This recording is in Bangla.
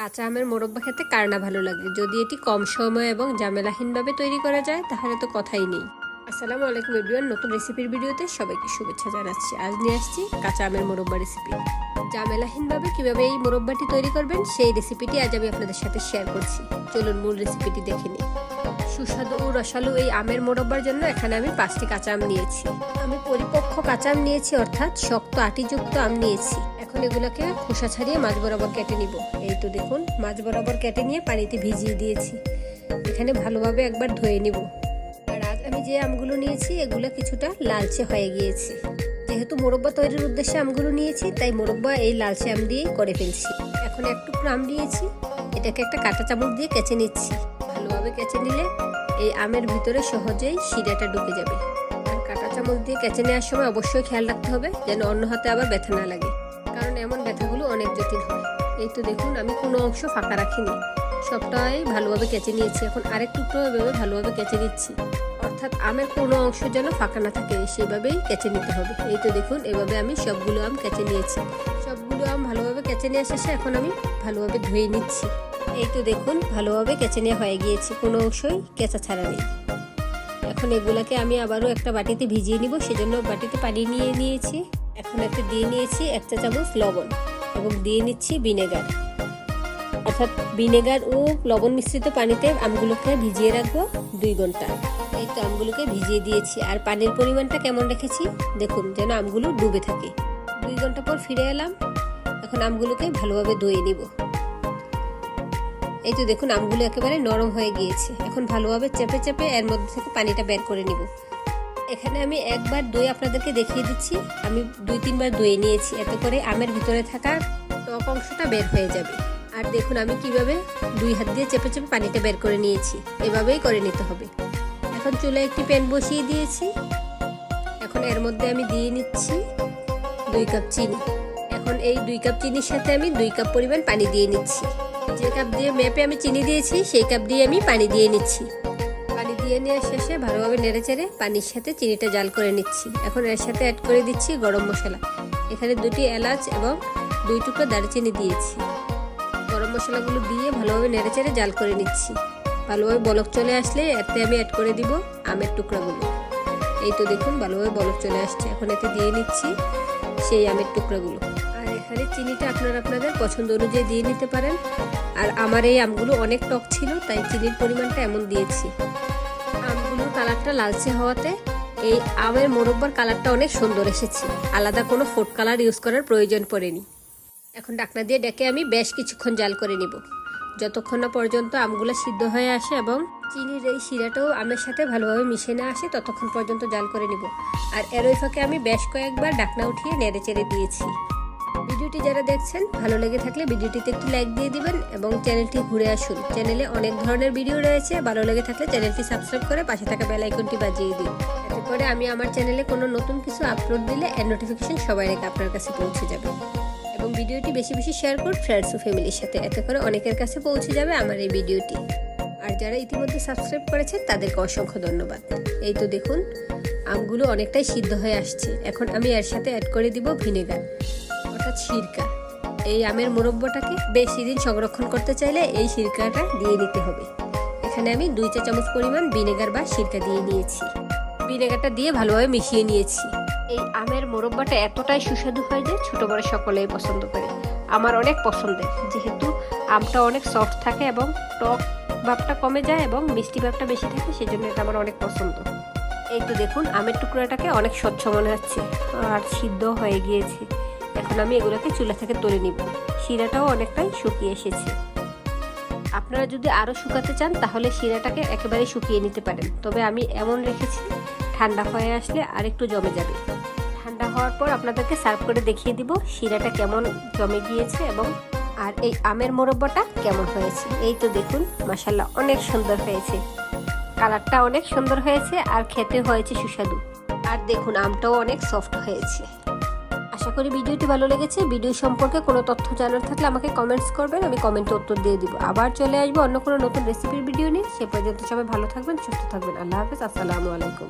কাঁচা আমের মোরব্বা খেতে কার না ভালো লাগে? যদি এটি কম সময় এবং জামেলাহীনভাবে তৈরি করা যায়, তাহলে তো কথাই নেই। আসসালামু আলাইকুম এভরিওয়ান নতুন রেসিপির ভিডিওতে সবাইকে শুভেচ্ছা জানাচ্ছি। আজ নিয়ে আসছি কাঁচা আমের মোরব্বা রেসিপি জামেলাহীনভাবে কীভাবে এই মোরব্বাটি তৈরি করবেন, সেই রেসিপিটি আজ আমি আপনাদের সাথে শেয়ার করছি। চলুন মূল রেসিপিটি দেখে নিই। সুস্বাদু ও রসালো এই আমের মোরব্বার জন্য এখানে আমি পাঁচটি কাঁচা আম নিয়েছি। আমি পরিপক্ক কাঁচা আম নিয়েছি, অর্থাৎ শক্ত আটিযুক্ত আম নিয়েছি। এখন এগুলোকে খোসা ছাড়িয়ে মাছ বরাবর কেটে নিব। এই তো দেখুন, মাছ বরাবর কেটে নিয়ে পানিতে ভিজিয়ে দিয়েছি। এখানে ভালোভাবে একবার ধুয়ে নিব। আর আজ আমি যে আমগুলো নিয়েছি, এগুলো কিছুটা লালচে হয়ে গিয়েছে। যেহেতু মোরব্বা তৈরির উদ্দেশ্যে আমগুলো নিয়েছি, তাই মোরব্বা এই লালচে আম দিয়েই করে ফেলছি। এখন একটু আম নিয়েছি, এটাকে একটা কাঁটা চামচ দিয়ে কেচে নিচ্ছি। ভালোভাবে কেচে নিলে এই আমের ভিতরে সহজেই শিরাটা ঢুকে যাবে। আর কাঁটা চামচ দিয়ে কেচে নেওয়ার সময় অবশ্যই খেয়াল রাখতে হবে, যেন অন্য হাতে আবার ব্যথা না লাগে। কারণ এমন ব্যথাগুলো অনেক জটিল হয়। এই তো দেখুন, আমি কোনো অংশ ফাঁকা রাখিনি। সবটাই ভালোভাবে কেচে নিয়েছি। এখন আরেক টুকরো এভাবে ভালোভাবে কেচে নিচ্ছি অর্থাৎ আমের কোনো অংশ যেন ফাঁকা না থাকে সেভাবেই কেচে নিতে হবে। এই তো দেখুন, এভাবে আমি সবগুলো আম কেচে নিয়েছি। সবগুলো আম ভালোভাবে কেচে নেওয়া শেষে এখন আমি ভালোভাবে ধুয়ে নিচ্ছি। এই তো দেখুন, ভালোভাবে কেচে নেওয়া হয়ে গিয়েছে। কোনো অংশই কেঁচা ছাড়া নেই। এখন এগুলাকে আমি আবারও একটা বাটিতে ভিজিয়ে নিব। সেজন্য বাটিতে পানি নিয়ে নিয়েছি। এখন একটা দিয়ে নিয়েছি এক চা চামচ লবণ এবং দিয়ে নিচ্ছি ভিনেগার। অর্থাৎ ভিনেগার ও লবণ মিশ্রিত পানিতে আমগুলোকে ভিজিয়ে রাখব দুই ঘণ্টা। এই তো আমগুলোকে ভিজিয়ে দিয়েছি। আর পানির পরিমাণটা কেমন রেখেছি? দেখুন, যেন আমগুলো ডুবে থাকে। দুই ঘণ্টা পর ফিরে এলাম। এখন আমগুলোকে ভালোভাবে ধুয়ে নিব। এই তো দেখুন, আমগুলো একেবারে নরম হয়ে গিয়েছে। এখন ভালোভাবে চেপে চেপে এর মধ্যে থেকে পানিটা বের করে নিব। এখানে আমি একবার দই আপনাদেরকে দেখিয়ে দিচ্ছি। আমি দুই, তিনবার দই নিয়েছি। এতে করে আমের ভিতরে থাকা টক অংশটা বের হয়ে যাবে। আর দেখুন আমি কীভাবে দুই হাত দিয়ে চেপে চেপে পানিটা বের করে নিয়েছি। এভাবেই করে নিতে হবে। এখন চুলে একটি প্যান বসিয়ে দিয়েছি। এখন এর মধ্যে আমি দিয়ে নিচ্ছি দুই কাপ চিনি। এখন এই দুই কাপ চিনির সাথে আমি দুই কাপ পরিমাণ পানি দিয়ে নিচ্ছি। যে কাপ দিয়ে মেপে আমি চিনি দিয়েছি, সেই কাপ দিয়ে আমি পানি দিয়ে নিচ্ছি। নেওয়ার শেষে ভালোভাবে নেড়ে চেড়ে পানির সাথে চিনিটা জাল করে নিচ্ছি। এখন এর সাথে অ্যাড করে দিচ্ছি গরম মশলা। এখানে দুটি এলাচ এবং দুই টুকরো দারচিনি দিয়েছি। গরম মশলাগুলো দিয়ে ভালোভাবে নেড়ে চেড়ে জাল করে নিচ্ছি। ভালোভাবে বলক চলে আসলে এতে আমি অ্যাড করে দিব আমের টুকরাগুলো। এই তো দেখুন ভালোভাবে বলক চলে আসছে। এখন এতে দিয়ে নিচ্ছি সেই আমের টুকরাগুলো। আর এখানে চিনিটা আপনারা আপনাদের পছন্দ অনুযায়ী দিয়ে নিতে পারেন। আর আমার এই আমগুলো অনেক টক ছিল, তাই চিনির পরিমাণটা এমন দিয়েছি। কালারটা লালচে হওয়াতে এই আমের মোরব্বার কালারটা অনেক সুন্দর এসেছে। আলাদা কোনো ফুড কালার ইউজ করার প্রয়োজন পড়েনি। এখন ডাকনা দিয়ে ডেকে আমি বেশ কিছুক্ষণ জাল করে নিব। যতক্ষণ না পর্যন্ত আমগুলো সিদ্ধ হয়ে আসে এবং চিনির এই শিরাটাও আমের সাথে ভালোভাবে মিশে না আসে, ততক্ষণ পর্যন্ত জাল করে নিব। আর এর ওই ফাঁকে আমি বেশ কয়েকবার ডাকনা উঠিয়ে নেড়ে চেড়ে দিয়েছি। ভিডিওটি যারা দেখছেন, ভালো লেগে থাকলে ভিডিওটিতে একটি লাইক দিয়ে দিবেন এবং চ্যানেলটি ঘুরে আসুন। চ্যানেলে অনেক ধরনের ভিডিও রয়েছে, ভালো লেগে থাকলে চ্যানেলটি সাবস্ক্রাইব করে পাশে থাকা বেল আইকনটি বাজিয়ে দিন। এতে করে আমি আমার চ্যানেলে কোনো নতুন কিছু আপলোড দিলে এর নোটিফিকেশন সবাই রেখে আপনার কাছে পৌঁছে যাবে। এবং ভিডিওটি বেশি বেশি শেয়ার করুন ফ্রেন্ডস ও ফ্যামিলির সাথে, এতে করে অনেকের কাছে পৌঁছে যাবে আমার এই ভিডিওটি। আর যারা ইতিমধ্যে সাবস্ক্রাইব করেছেন, তাদেরকে অসংখ্য ধন্যবাদ। এই তো দেখুন, আমগুলো অনেকটাই সিদ্ধ হয়ে আসছে। এখন আমি এর সাথে অ্যাড করে দিব ভিনেগার অর্থাৎ সিরকা এই আমের মুরব্বটাকে বেশি দিন সংরক্ষণ করতে চাইলে এই সিরকাটা দিয়ে নিতে হবে। এখানে আমি দুই চা চামচ পরিমাণ ভিনেগার বা সিরকা দিয়ে নিয়েছি ভিনেগারটা দিয়ে ভালোভাবে মিশিয়ে নিয়েছি। এই আমের মোরব্বাটা এতটাই সুস্বাদু হয় যে ছোট বড় সকলেই পছন্দ করে। আমার অনেক পছন্দের। যেহেতু আমটা অনেক সফট থাকে এবং টক ভাবটা কমে যায় এবং মিষ্টি ভাবটা বেশি থাকে, সেজন্য এটা আমার অনেক পছন্দ। এই তো দেখুন, আমের টুকরাটাকে অনেক স্বচ্ছ মনে হচ্ছে। আর সিদ্ধ হয়ে গিয়েছে। এখন আমি এগুলোকে চুলা থেকে তুলে নিব। শিরাটাও অনেকটাই শুকিয়ে এসেছে। আপনারা যদি আরও শুকাতে চান, তাহলে শিরাটাকে একেবারে শুকিয়ে নিতে পারেন। তবে আমি এমন রেখেছি, ঠান্ডা হয়ে আসলে আর একটু জমে যাবে। ঠান্ডা হওয়ার পর আপনাদেরকে সার্ভ করে দেখিয়ে দিব শিরাটা কেমন জমে গিয়েছে এবং আর এই আমের মোরব্বাটা কেমন হয়েছে। এই তো দেখুন মাসাল্লাহ অনেক সুন্দর হয়েছে। কালারটা অনেক সুন্দর হয়েছে আর খেতে হয়েছে সুস্বাদু। আর দেখুন, আমটাও অনেক সফট হয়েছে। আশা করি ভিডিওটি ভালো লেগেছে। ভিডিও সম্পর্কে কোনো তথ্য জানার থাকলে আমাকে কমেন্টস করবেন, আমি কমেন্টে উত্তর দিয়ে দিব। আবার চলে আসব অন্য কোনো নতুন রেসিপির ভিডিও নিয়ে। সে পর্যন্ত সবাই ভালো থাকবেন, সুস্থ থাকবেন। আল্লাহ হাফেজ, আসসালামু আলাইকুম।